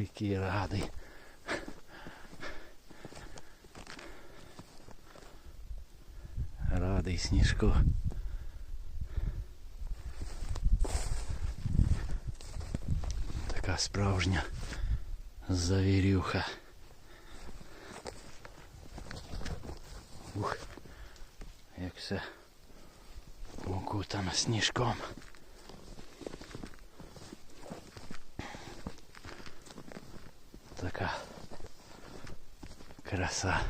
Який радий. Радий сніжку. Така справжня завірюха. Ух, як все укутано сніжком. Така краса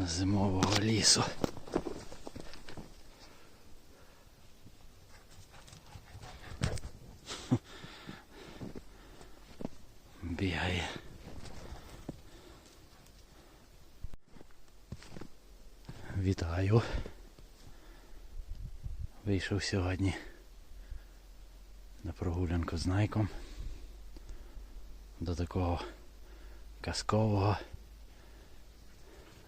зимового лісу. Бігає. Вітаю. Вийшов сьогодні на прогулянку з Найком до такого казкового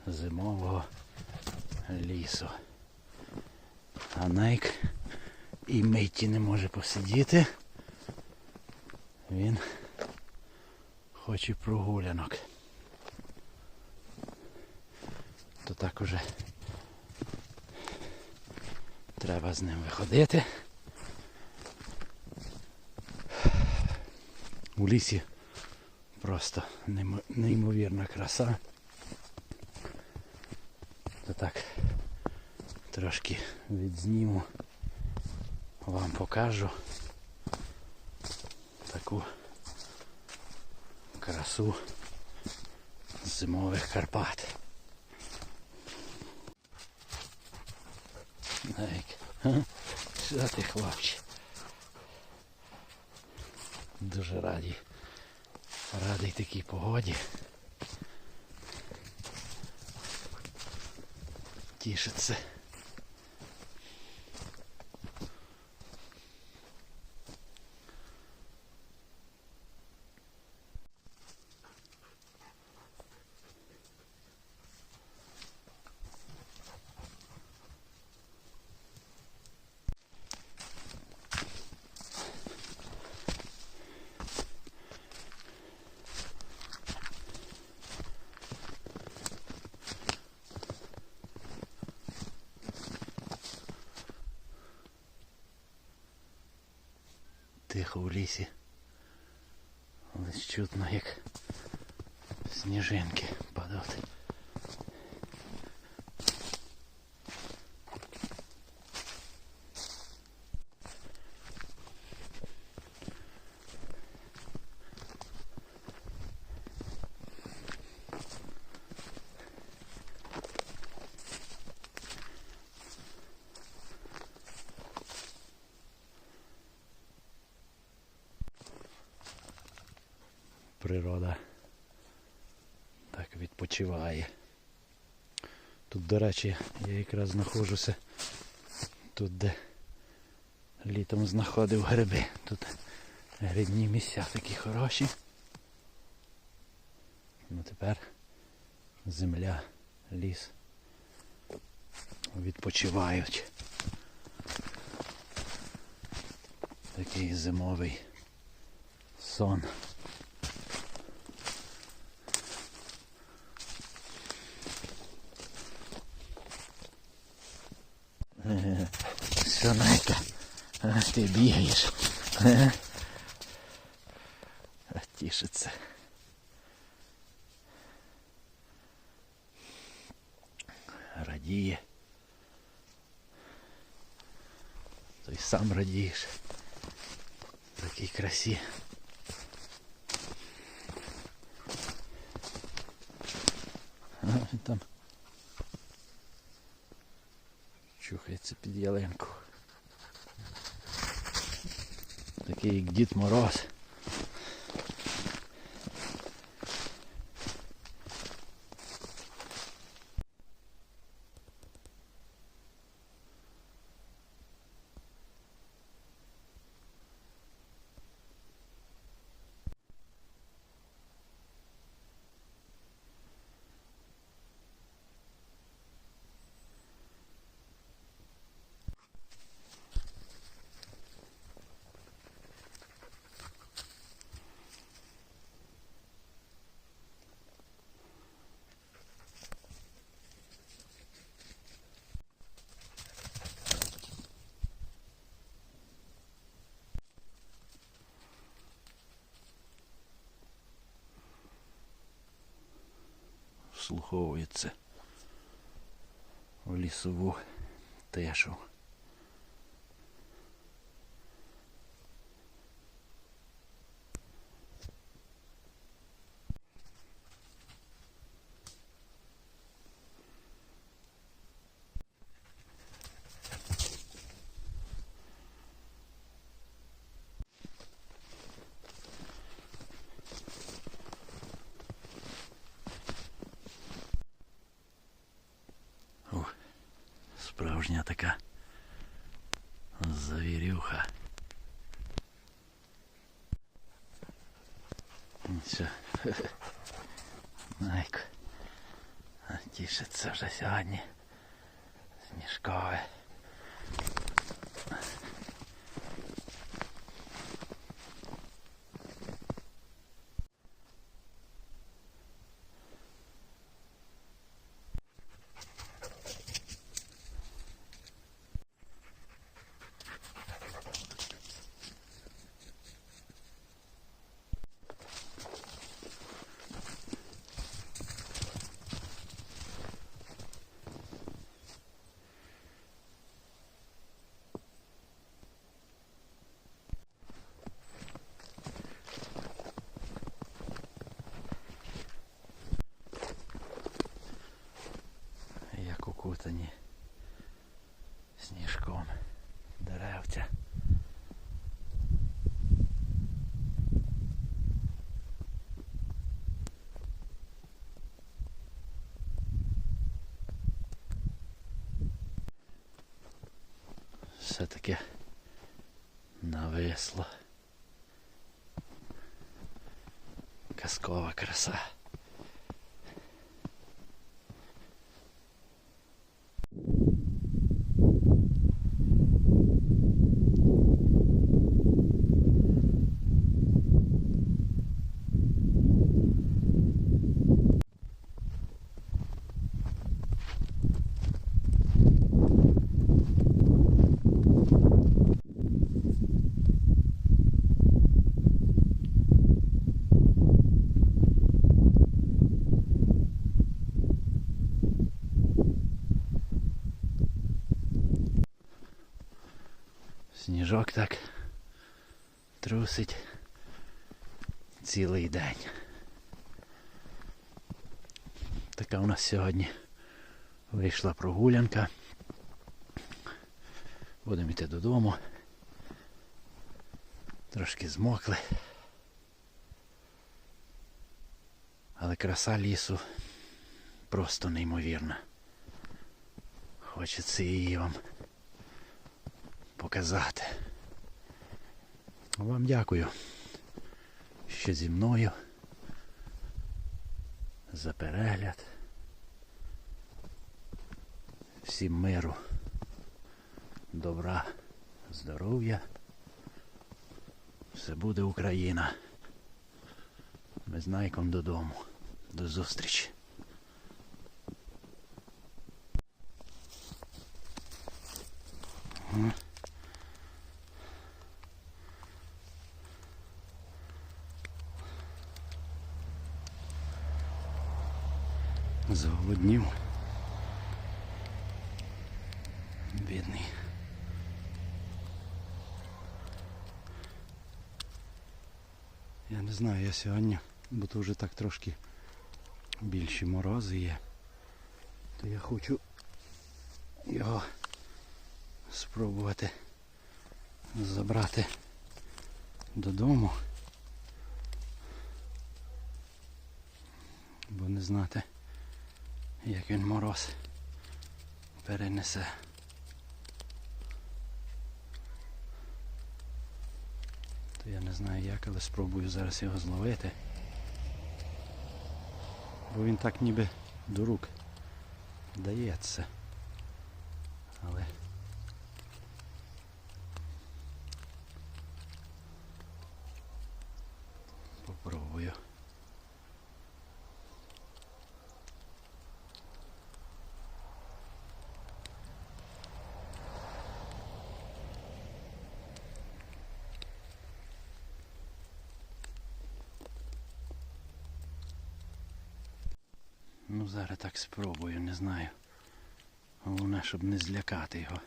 зимового лісу. А Найк і миті не може посидіти. Він хоче прогулянок. То так уже треба з ним виходити. У лісі просто неймо- неймовірна краса. То так трошки відзніму, вам покажу таку красу зимових Карпат. Га? що ти хлопче? Дуже радий. Радий такій погоді. Тішиться. Тихо у лісі. Лиш чутно, як сніжинки падають. Природа так відпочиває. Тут, до речі, я якраз знаходжуся тут, де літом знаходив гриби. Тут грибні місця такі хороші. Ну тепер земля, ліс відпочивають. Такий зимовий сон. Все, Найка, а, ти бігаєш. Е? А, Тішиться. Радіє. Той сам радієш. Такій красі. Чухається під ялинку. Такий як Дід Мороз. Вслуховується в лісову тишу. О, справжня така завірюха. Що? Найку. Тішиться вже сьогодні. Сніжкове. Як укутані сніжком деревця. Все таки нависло. Казкова краса. Сніжок так трусить цілий день. Така у нас сьогодні вийшла прогулянка. Будемо йти додому. Трошки змокли. Але краса лісу просто неймовірна. Хочеться її вам показати. Вам дякую, що зі мною за перегляд. Всім миру, добра, здоров'я. Все буде Україна. Ми з Найком додому. До зустрічі. Зголоднів. Бідний. Я не знаю, я сьогодні, бо то вже так трошки більші морози є. То я хочу його спробувати забрати додому. Бо не знати, як він мороз перенесе. То я не знаю як, але спробую зараз його зловити. Бо він так ніби до рук дається. Але попробую. Ну Ну зараз так спробую, не знаю. Головне, щоб не злякати його.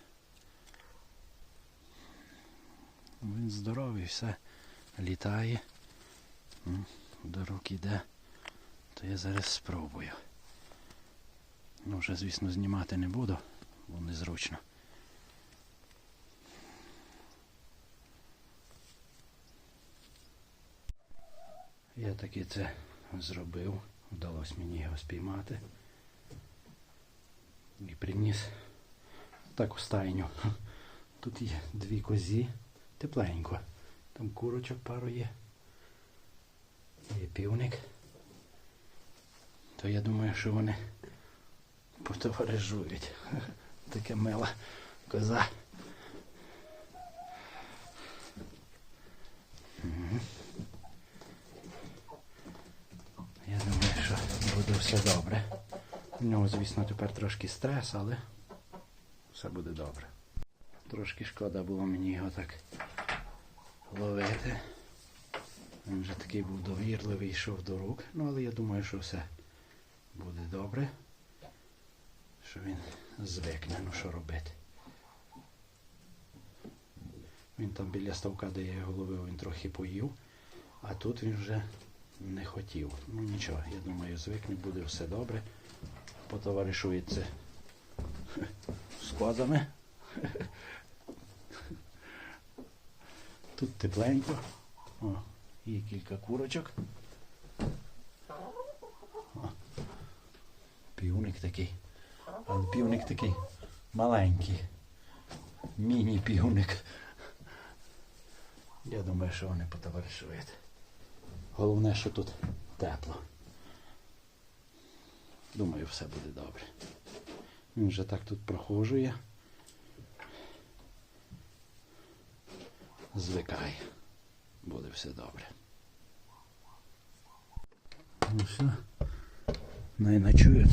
Він здоровий, все літає. До рук іде. То я зараз спробую. Ну, вже, звісно, знімати не буду, бо незручно. Я таки це зробив. Вдалося мені його спіймати. І приніс так у стайню. Тут є дві козі, тепленько. Там курочок пару є. Є півник. То я думаю, що вони потоваришують. Така мила коза. Мгм. Я думаю, що буде все добре. У нього, звісно, тепер трошки стрес, але все буде добре. Трошки шкода було мені його так ловити. Він вже такий був довірливий, йшов до рук. Ну, але я думаю, що все буде добре. Що він звикне, ну що робити. Він там біля ставка, де я його ловив, він трохи поїв, а тут він вже не хотів. Ну нічого, я думаю, звикне, буде все добре. Потоваришується з козами. Тут тепленько. О, є кілька курочок. Півник такий. Але півник такий маленький. Міні-півник. Я думаю, що вони потоваришують. Головне, що тут тепло. Думаю, все буде добре. Він вже так тут прохожує. звикає, буде все добре. Ну все, не ночують.